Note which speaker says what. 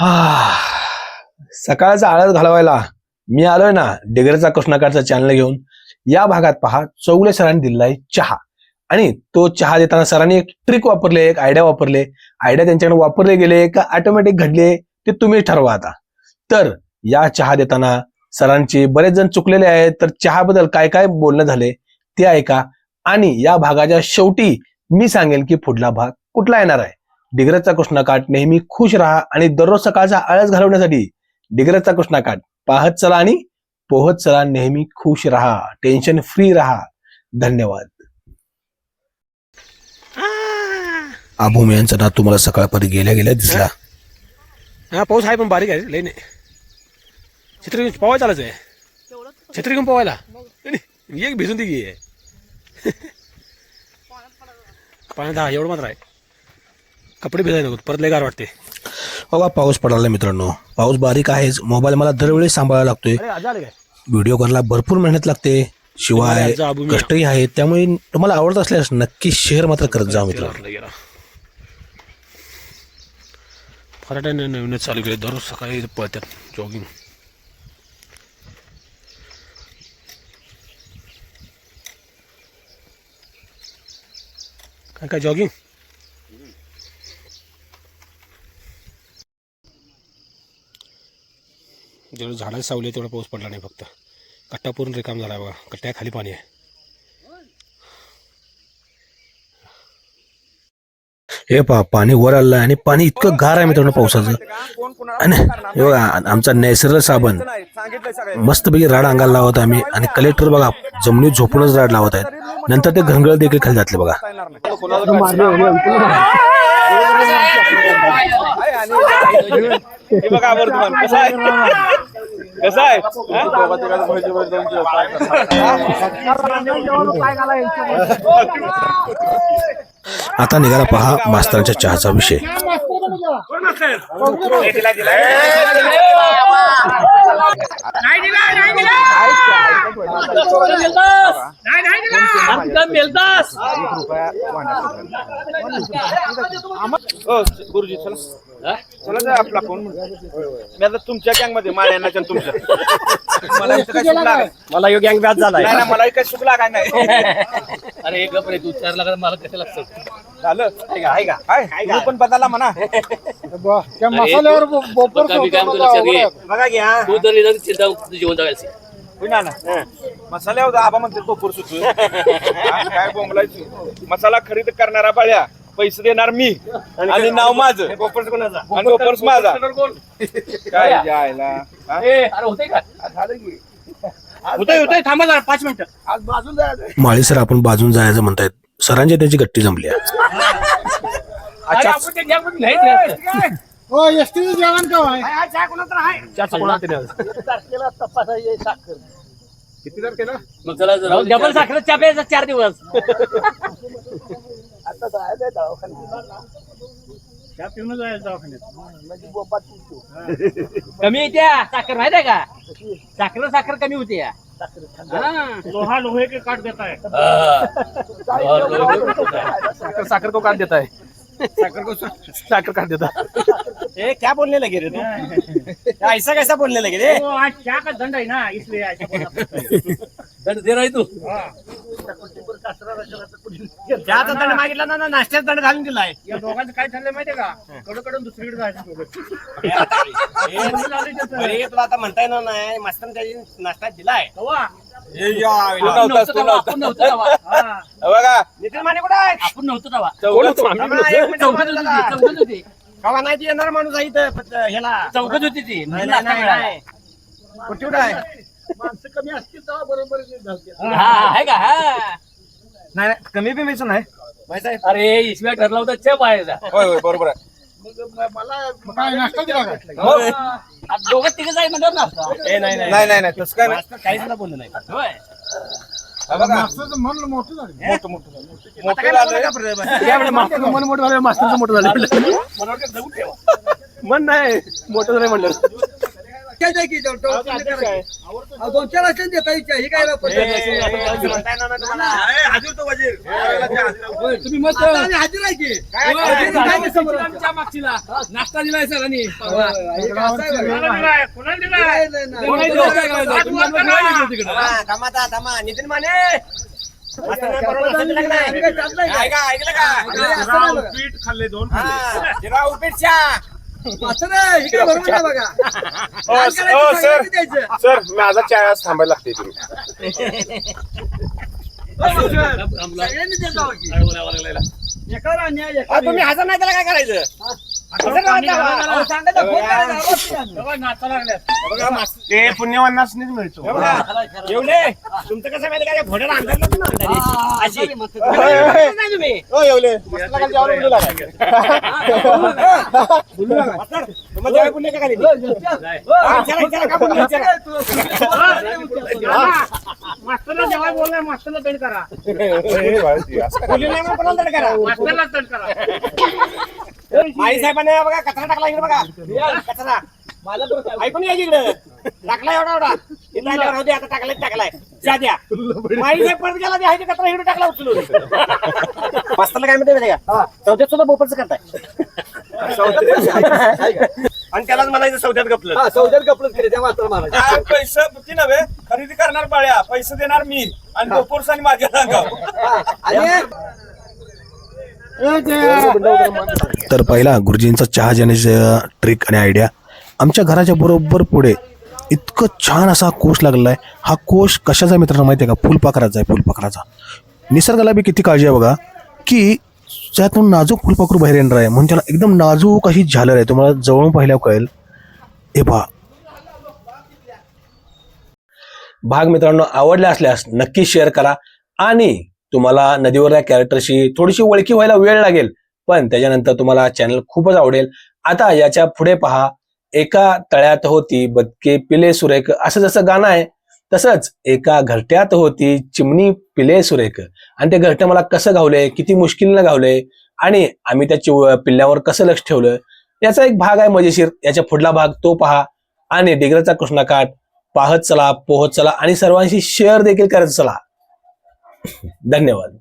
Speaker 1: हा सकाळचा आळस घालवायला मी आलोय ना डिगरचा कृष्णाकारचा चॅनल घेऊन. या भागात पहा चौगले सरांनी दिलाय चहा. आणि तो चहा देताना सरांनी एक ट्रिक वापरले एक आयडिया वापरले. आयडिया त्यांच्याकडे वापरले गेले का ऑटोमॅटिक घडले ते तुम्ही ठरवा आता. तर या चहा देताना सरांचे बरेच जण चुकलेले आहेत. तर चहाबद्दल काय काय बोलणं झाले ते ऐका. आणि या भागाच्या शेवटी मी सांगेन की पुढला भाग कुठला येणार आहे. डिग्रजचा कृष्णाकाठ नेहमी खुश राहा आणि दररोज सकाळचा आळस घालवण्यासाठी डिग्रजचा कृष्णाकाठ. पाहत चला आणि पोहत चला नेहमी खुश राहा. टेन्शन फ्री राहा. धन्यवाद. आभूम यांचा ना तुम्हाला सकाळपर्यंत गेल्या गेल्या दिसला.
Speaker 2: हा पाऊस आहे पण बारीक आहे लई नाही. छत्री घेऊन पवायला आहे छत्री घेऊन पवायला एक भिजून ती घे. पाण्यात हा एवढं मात्र आहे. कपडे भिजायला नको परत लय गार वाटते.
Speaker 1: बघा पाऊस पडायला मित्रांनो. पाऊस बारीक आहेच. मोबाईल मला दरवेळी सांभाळायला लागतोय.
Speaker 2: अरे आज आले काय?
Speaker 1: व्हिडिओ करायला भरपूर मेहनत लागते. शिवाय
Speaker 2: आजचा आबू मी-
Speaker 1: कष्टही आहेत. त्यामुळे तुम्हाला आवडत असल्यास नक्की शेअर मात्र करत जा मित्र
Speaker 2: गेला. फराट्याने नवीनच चालू केले. दररोज सकाळी पळतात जॉगिंग काय काय जॉगिंग जेवढं झाडाची सावली तेवढा पाऊस पडला नाही फक्त. कट्टा पूर्ण रिकाम झाला बघा. कट्ट्याखाली पाणी आहे.
Speaker 1: हे पहा पाणी वर आलं आणि पाणी इतकं गार आहे मित्रांनो पावसाचं. आणि हे बघा आमचा नैसर्ग साबण. मस्तपैकी राड अंगाला लावत आम्ही. आणि कलेक्टर बघा जमिनीत झोपूनच राड लावत आहेत. नंतर ते घरंगळ देखील खाली घातले बघा.
Speaker 3: हे बघा कसं आहे?
Speaker 1: आता निघाला पहा मास्तरांच्या चहाचा विषय.
Speaker 3: हो गुरुजी चला. चला जा आपला फोन. मी आता तुमच्या गँगमध्ये माळ्यांना तुमच्या. मला इथं काय सुख लागाय
Speaker 2: मला योग्य अंग व्याज झालाय.
Speaker 3: नाही ना मला काय सुख लागाय नाही.
Speaker 2: अरे गप रे तू चार लाख मला कसं लागतं
Speaker 3: झालं? आहे का आहे का? पण बदलला म्हणा.
Speaker 4: मसाल्यावर बोपर
Speaker 3: बघा घ्या.
Speaker 2: तू तर जेवण जगायचं.
Speaker 3: ना मसाल्यावर आबा म्हणते पोपूर सुटू काय बोंबलायची? मसाला खरेदी करणारा बाळ्या पैसे देणार मी आणि नाव माझं. आणि पोपर्स माझा. काय जायला?
Speaker 2: अरे होते का? होतंय होतंय. थांबा जरा पाच मिनिटं.
Speaker 3: आज बाजूला जायचं.
Speaker 1: माळी सर आपण बाजून जायचं म्हणतायत. सरांची त्यांची गट्टी जमली आहे.
Speaker 2: अरे आपण ते घ्या पण नाही.
Speaker 4: हो एसटी जेवण का आहे
Speaker 2: चारशे कोणाला तरी आज. मग चला जरा डबल साखर चहा प्यायचा चार दिवस. कमी येते साखर माहिती आहे का? साखर साखर कमी होते. लोहा लोहे के काट देता है. साखर साखर को काट देता है साखर को देता
Speaker 3: ए क्या बोलने लगे रे तू? ऐसा कैसा बोलने लगे रे?
Speaker 2: आज क्या का दंड है ना इसलिए ऐसा है दंड दे रहा है तू?
Speaker 3: त्याचा दंड मागितला ना नाश्त्याचा दंड घालून दिलाय.
Speaker 2: या दोघांचं काय ठरलंय माहितीये का? कडकडून दुसरीकडे जायचं
Speaker 3: तुला आता म्हणता येणार नाही मास्तर त्याची नाश्ता दिलाय.
Speaker 2: तेव्हा तेव्हा, तेव्हा. हा.
Speaker 3: बघा. नितीन माने कुठे आहे
Speaker 2: आपण नव्हतो तेव्हा.
Speaker 3: कोण होतो? आम्ही.
Speaker 2: होती, होती.
Speaker 3: कवा नाही ती येणार माणूस आहे इथं? ह्याला.
Speaker 2: होती ती.
Speaker 3: नाही, नाही,
Speaker 2: मिळाला.
Speaker 3: नाही. कुठे कुठे आहे?
Speaker 2: हा आहे का? हा.
Speaker 3: नाही नाही, कमी बी मिळचं नाही. माहीत आहे
Speaker 2: अरे इसव्या ठरला होता चप आहे
Speaker 3: होय होय बरोबर आहे.
Speaker 4: काय नाश्ता दिला का?
Speaker 3: हो.
Speaker 2: दोघं तिघ जाय म्हणतात ना
Speaker 3: ए, नाही नाही. नाही नाही नाही तसं काय नाही.
Speaker 2: काहीच ना बोललं नाही. होय.
Speaker 3: हा बघा,
Speaker 4: मास्तरचं मन मोठं झालं.
Speaker 3: मोठं मोठं झालं. मोठं झालं.
Speaker 2: त्यावेळी मास्तरचं मन मोठं झालं मास्तरचं मोठं झालं. मन नाही मोठं झालं म्हणलं.
Speaker 5: दोन चार असले देता इच्छा ही काय
Speaker 3: हजूर तो वजीर.
Speaker 5: तुम्ही मस्त हाजीर आहे की? की आमच्या?
Speaker 6: नाश्ता दिलाय
Speaker 5: नाही. आम्ही काय जात नाही का?
Speaker 3: पीठ खाल्ले दोन खाल्ले
Speaker 5: असं हे
Speaker 3: हो, सर. सर माझा चाळीस थांबायला लागते तुम्ही तुम्ही हजर नाही त्याला काय करायचं ते पुण्यवानासनीच मिळतो
Speaker 6: एवढे तुमचं कसं माहिती का घोड्याला अंधारलं ना अंधारी. अशी नाही तुम्ही
Speaker 3: हो
Speaker 6: बोललाय मास्तरला तड करा. म्हणून कोणाला तड करा. मास्तरला तड करा. आई साहेबांनी बघा कचरा टाकला इकडे बघा. कचरा. ऐकून या इकडे. टाकला एवढा एवढा. राहू दे, आता टाकलाय टाकलाय. चहा द्या. माई साहेब परत गेला ते कचरा इकडे टाकला उचलून. मास्तरला काय म्हणते माहिती का? चौथ्यात सुद्धा बोपरचं करताय. आणि त्यालाच म्हणायचं चौथ्यात गपलं
Speaker 5: हा, सौद्यात केले त्या मात्र महाराज
Speaker 3: काय पैसे ती नव्हे. खरेदी करणार बाळ्या. पैसे देणार मी. आणि बोपोर्स आणि माझ्या
Speaker 5: आणि?
Speaker 1: तर पहिला गुरुजींचा चहा जाण्याचं ट्रिक आणि आयडिया आमच्या घराच्या बरोबर पुढे इतकं छान असा कोश लागलेला आहे हा कोश कशाचा मित्रांनो माहिती आहे का? फुलपाखराचा आहे फुलपाखराचा. निसर्गाला बी किती काळजी आहे बघा की त्यातून नाजूक फुलपाखरू बाहेर येणार आहे. म्हणून त्याला एकदम नाजूक अशी झालर आहे. तुम्हाला जवळून पाहिल्यावर कळेल. हे पहा. भाग मित्रांनो आवडला असल्यास नक्की शेअर करा. आणि तुम्हाला नदीवर या कॅरेक्टरशी थोडीशी ओळखी व्हायला वेळ लागेल पण त्याच्यानंतर तुम्हाला चॅनल खूपच आवडेल. आता याच्यापुढे पहा. एका तळ्यात होती बदके पिले सुरेख. असं जसं गाणं आहे तसंच एका घरट्यात होती चिमणी पिले सुरेख. आणि ते घरटं मला कसं गावले किती मुश्किलनं गावले आणि आम्ही त्या चिव- पिल्ल्यावर कसं लक्ष ठेवलं याचा एक भाग आहे मजेशीर. याच्या पुढला भाग तो पहा. आणि डिग्रचा कृष्णाकाठ पाहत चला पोहत चला आणि सर्वांशी शेअर देखील करत चला. धन्यवाद.